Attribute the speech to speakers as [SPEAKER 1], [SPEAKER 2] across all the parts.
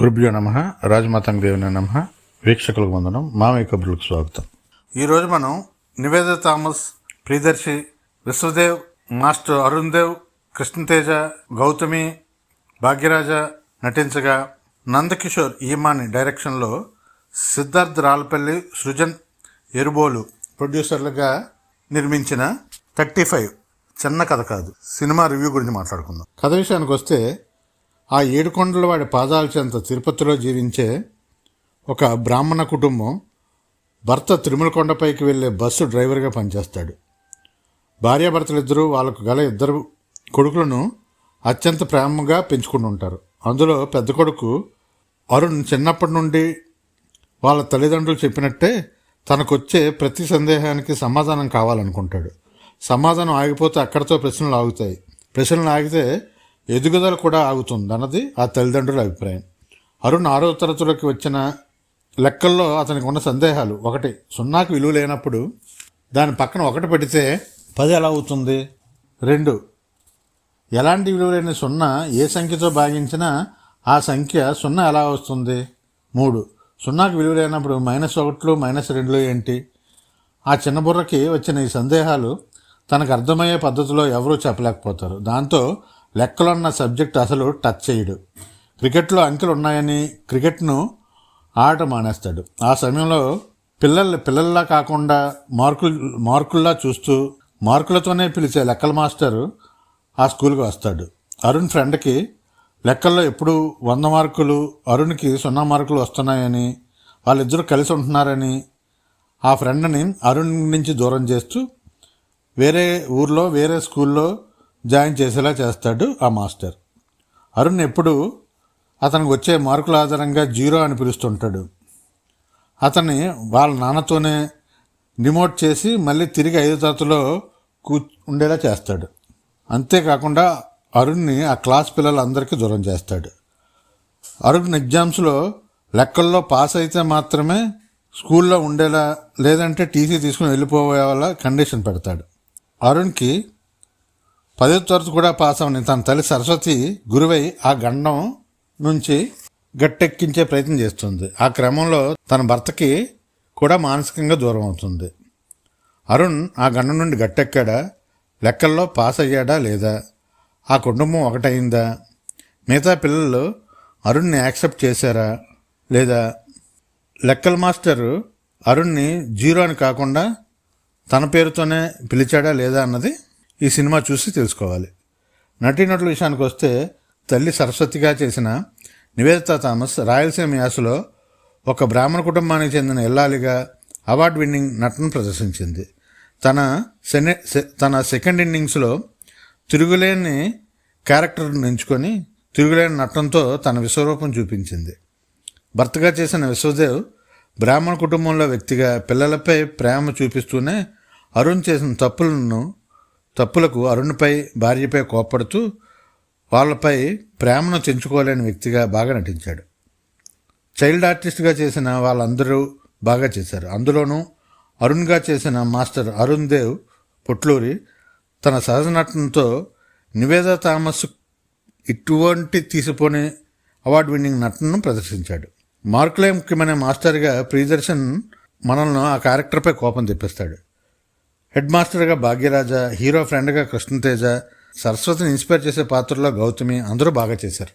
[SPEAKER 1] గురుభ్యో నమ రాజమాతంగ దేవుని నమ వీక్షకులకు వందనం మామయ్య కబుర్లకు స్వాగతం. ఈరోజు మనం నివేద థామస్ ప్రియదర్శి విశ్వదేవ్ మాస్టర్ అరుణ్ దేవ్ కృష్ణతేజ గౌతమి భాగ్యరాజ నటించగా నందకిషోర్ ఈమాని డైరెక్షన్లో సిద్ధార్థ్ రాల్పల్లి సృజన్ ఎరుబోలు ప్రొడ్యూసర్లుగా నిర్మించిన థర్టీ ఫైవ్ చిన్న కథ కాదు సినిమా రివ్యూ గురించి మాట్లాడుకుందాం. కథ విషయానికి వస్తే ఆ ఏడుకొండల వాడి పాదాల చెంత తిరుపతిలో జీవించే ఒక బ్రాహ్మణ కుటుంబం భర్త తిరుమలకొండపైకి వెళ్ళే బస్సు డ్రైవర్గా పనిచేస్తాడు. భార్యాభర్తలిద్దరూ వాళ్ళకు గల ఇద్దరు కొడుకులను అత్యంత ప్రేమగా పెంచుకుని ఉంటారు. అందులో పెద్ద కొడుకు అరుణ్ చిన్నప్పటి నుండి వాళ్ళ తల్లిదండ్రులు చెప్పినట్టే తనకొచ్చే ప్రతి సందేహానికి సమాధానం కావాలనుకుంటాడు. సమాధానం ఆగిపోతే అక్కడితో ప్రశ్నలు ఆగుతాయి. ప్రశ్నలు ఆగితే ఎదుగుదల కూడా ఆగుతుంది అన్నది ఆ తల్లిదండ్రుల అభిప్రాయం. అరుణ్ ఆరో తరగతిలోకి వచ్చిన లెక్కల్లో అతనికి ఉన్న సందేహాలు ఒకటి సున్నాకు విలువ లేనప్పుడు దాని పక్కన ఒకటి పెడితే పది ఎలా అవుతుంది? రెండు ఎలాంటి విలువ లేని సున్నా ఏ సంఖ్యతో భాగించినా ఆ సంఖ్య సున్నా ఎలా వస్తుంది? మూడు సున్నాకు విలువ లేనప్పుడు మైనస్ ఒకట్లు మైనస్ రెండులు ఏంటి? ఆ చిన్న బుర్రకి వచ్చిన ఈ సందేహాలు తనకు అర్థమయ్యే పద్ధతిలో ఎవరూ చెప్పలేకపోతారు. దాంతో లెక్కలున్న సబ్జెక్ట్ అసలు టచ్ చేయడు. క్రికెట్లో అంకెలు ఉన్నాయని క్రికెట్ను ఆట మానేస్తాడు. ఆ సమయంలో పిల్లలు పిల్లల్లా కాకుండా మార్కులు మార్కుల్లా చూస్తూ మార్కులతోనే పిలిచే లెక్కల మాస్టర్ ఆ స్కూల్కి వస్తాడు. అరుణ్ ఫ్రెండ్కి లెక్కల్లో ఎప్పుడు వంద మార్కులు అరుణ్కి సున్నా మార్కులు వస్తున్నాయని వాళ్ళిద్దరూ కలిసి ఉంటున్నారని ఆ ఫ్రెండ్ని అరుణ్ నుంచి దూరం చేస్తూ వేరే ఊర్లో వేరే స్కూల్లో జాయిన్ చేసేలా చేస్తాడు ఆ మాస్టర్. అరుణ్ ఎప్పుడు అతనికి వచ్చే మార్కుల ఆధారంగా జీరో అని పిలుస్తుంటాడు. అతన్ని వాళ్ళ నాన్నతోనే రిమోట్ చేసి మళ్ళీ తిరిగి ఐదో తరగతిలో కూ ఉండేలా చేస్తాడు. అంతేకాకుండా అరుణ్ని ఆ క్లాస్ పిల్లలందరికీ దూరం చేస్తాడు. అరుణ్ ఎగ్జామ్స్లో లెక్కల్లో పాస్ అయితే మాత్రమే స్కూల్లో ఉండేలా లేదంటే టీసీ తీసుకుని వెళ్ళిపోయేలా కండిషన్ పెడతాడు. అరుణ్కి పదో తరగతి కూడా పాస్ అవని తన తల్లి సరస్వతి గురువై ఆ గండం నుంచి గట్టెక్కించే ప్రయత్నం చేస్తుంది. ఆ క్రమంలో తన భర్తకి కూడా మానసికంగా దూరం అవుతుంది. అరుణ్ ఆ గండం నుండి గట్టెక్కాడా? లెక్కల్లో పాస్ అయ్యాడా లేదా? ఆ కుటుంబం ఒకటైందా? మిగతా పిల్లలు అరుణ్ని యాక్సెప్ట్ చేశారా లేదా? లెక్కల మాస్టరు అరుణ్ని జీరో అని కాకుండా తన పేరుతోనే పిలిచాడా లేదా అన్నది ఈ సినిమా చూసి తెలుసుకోవాలి. నటీనటుల విషయానికి వస్తే తల్లి సరస్వతిగా చేసిన నివేదిత థామస్ రాయలసీమ యాసలో ఒక బ్రాహ్మణ కుటుంబానికి చెందిన ఎల్లాలిగా అవార్డు విన్నింగ్ నటన ప్రదర్శించింది. తన సెనే తన సెకండ్ ఇన్నింగ్స్లో తిరుగులేని క్యారెక్టర్ను ఎంచుకొని తిరుగులేని నటనతో తన విశ్వరూపం చూపించింది. భర్తగా చేసిన విశ్వదేవ్ బ్రాహ్మణ కుటుంబంలో వ్యక్తిగా పిల్లలపై ప్రేమ చూపిస్తూనే అరుణ్ చేసిన తప్పులను తప్పులకు అరుణ్పై భార్యపై కోప్పడుతూ వాళ్ళపై ప్రేమను తెంచుకోలేని వ్యక్తిగా బాగా నటించాడు. చైల్డ్ ఆర్టిస్ట్గా చేసిన వాళ్ళందరూ బాగా చేశారు. అందులోనూ అరుణ్గా చేసిన మాస్టర్ అరుణ్ దేవ్ పొట్లూరి తన సహజ నటనతో నివేద థామస్ ఇటువంటి తీసిపోని అవార్డు విన్నింగ్ నటనను ప్రదర్శించాడు. మార్కులే ముఖ్యమైన మాస్టర్గా ప్రియదర్శన్ మనల్ని ఆ క్యారెక్టర్పై కోపం తెప్పిస్తాడు. హెడ్ మాస్టర్గా భాగ్యరాజ హీరో ఫ్రెండ్గా కృష్ణతేజ సరస్వతిని ఇన్స్పైర్ చేసే పాత్రలో గౌతమి అందరూ బాగా చేశారు.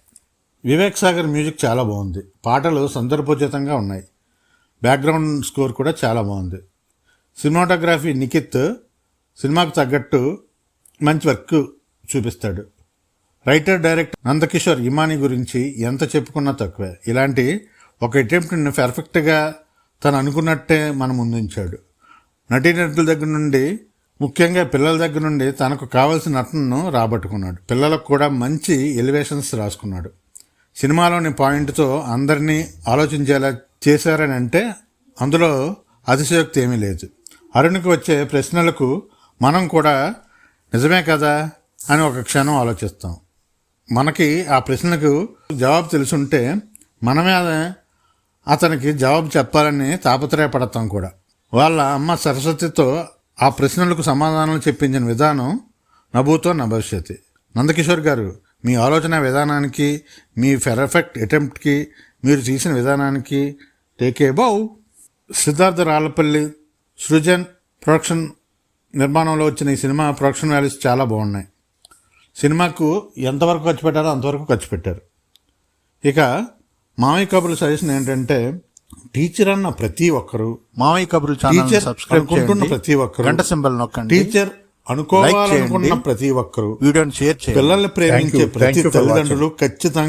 [SPEAKER 1] వివేక్ సాగర్ మ్యూజిక్ చాలా బాగుంది. పాటలు సందర్భోచితంగా ఉన్నాయి. బ్యాక్గ్రౌండ్ స్కోర్ కూడా చాలా బాగుంది. సినిమాటోగ్రఫీ నిఖిత్ సినిమాకు తగ్గట్టు మంచి వర్క్ చూపిస్తాడు. రైటర్ డైరెక్టర్ నందకిషోర్ ఇమాని గురించి ఎంత చెప్పుకున్నా తక్కువే. ఇలాంటి ఒక అటెంప్ట్ని పర్ఫెక్ట్గా తను అనుకున్నట్టే మనం ముందుంచాడు. నటీనటుల దగ్గర నుండి ముఖ్యంగా పిల్లల దగ్గర నుండి తనకు కావలసిన నటనను రాబట్టుకున్నాడు. పిల్లలకు కూడా మంచి ఎలివేషన్స్ రాసుకున్నాడు. సినిమాలోని పాయింట్తో అందరినీ ఆలోచించేలా చేశారని అంటే అందులో అతిశయోక్తి ఏమీ లేదు. అరుణ్కి వచ్చే ప్రశ్నలకు మనం కూడా నిజమే కదా అని ఒక క్షణం ఆలోచిస్తాం. మనకి ఆ ప్రశ్నకు జవాబు తెలుసుంటే మనమే అతనికి జవాబు చెప్పాలని తాపత్రయపడతాం కూడా. వాళ్ళ అమ్మ సరస్వతితో ఆ ప్రశ్నలకు సమాధానాలు చెప్పించిన విధానం నభూతో నభవిష్యతి. నందకిషోర్ గారు మీ ఆలోచన విధానానికి మీ పెర్ఫెక్ట్ అటెంప్ట్కి మీరు చేసిన విధానానికి take a bow Siddhartha Rallapalli Srujan production నిర్మాణంలో వచ్చిన ఈ సినిమా ప్రొడక్షన్ వాల్యూస్ చాలా బాగున్నాయి. సినిమాకు ఎంతవరకు ఖర్చు పెట్టారో అంతవరకు ఖర్చు పెట్టారు. ఇక మామయ్య కబుర్ల సజెషన్ ఏంటంటే టీచర్ అన్న ప్రతి ఒక్కరు
[SPEAKER 2] మామయ్య కబుర్లు ఛానల్
[SPEAKER 1] టీచర్
[SPEAKER 2] సబ్స్క్రైబ్
[SPEAKER 1] అనుకుంటున్న
[SPEAKER 2] చేయండి
[SPEAKER 1] ప్రతి ఒక్కరు
[SPEAKER 2] గంట సింబల్ నొక్కండి
[SPEAKER 1] టీచర్ అనుకోవాలనుకున్న
[SPEAKER 2] చేయండి.
[SPEAKER 1] ప్రతి ఒక్కరు
[SPEAKER 2] వీడియోని షేర్ చేయండి
[SPEAKER 1] పిల్లల్ని ప్రేమించే ప్రతి. తల్లిదండ్రులు ఖచ్చితంగా